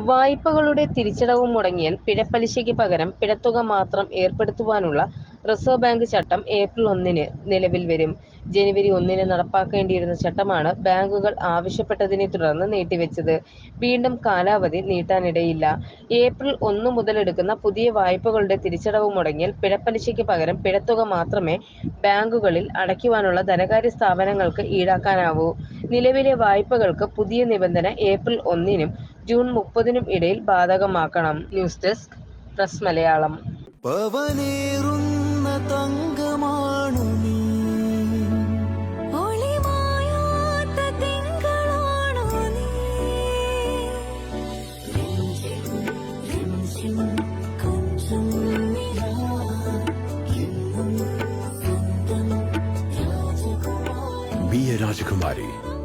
വായ്പകളുടെ തിരിച്ചടവ് മുടങ്ങിയാൽ പിഴപ്പലിശയ്ക്ക് പകരം പിഴത്തുക മാത്രം ഏർപ്പെടുത്തുവാനുള്ള റിസർവ് ബാങ്ക് ചട്ടം ഏപ്രിൽ ഒന്നിന് നിലവിൽ വരും. ജനുവരി ഒന്നിന് നടപ്പാക്കേണ്ടിയിരുന്ന ചട്ടമാണ് ബാങ്കുകൾ ആവശ്യപ്പെട്ടതിനെ തുടർന്ന് നീട്ടിവെച്ചത്. വീണ്ടും കാലാവധി നീട്ടാനിടയില്ല. ഏപ്രിൽ ഒന്ന് മുതലെടുക്കുന്ന പുതിയ വായ്പകളുടെ തിരിച്ചടവ് മുടങ്ങിയാൽ പിഴപ്പലിശയ്ക്ക് പകരം പിഴത്തുക മാത്രമേ ബാങ്കുകളിൽ അടയ്ക്കുവാനുള്ള ധനകാര്യ സ്ഥാപനങ്ങൾക്ക് ഈടാക്കാനാവൂ. നിലവിലെ വായ്പകൾക്ക് പുതിയ നിബന്ധന ഏപ്രിൽ ഒന്നിനും ജൂൺ മുപ്പതിനും ഇടയിൽ ബാധകമാക്കണം. ന്യൂസ് ഡെസ്ക് പ്രസ് മലയാളം പവനേറുന്ന തങ്കമാണു Be a Rajakumari.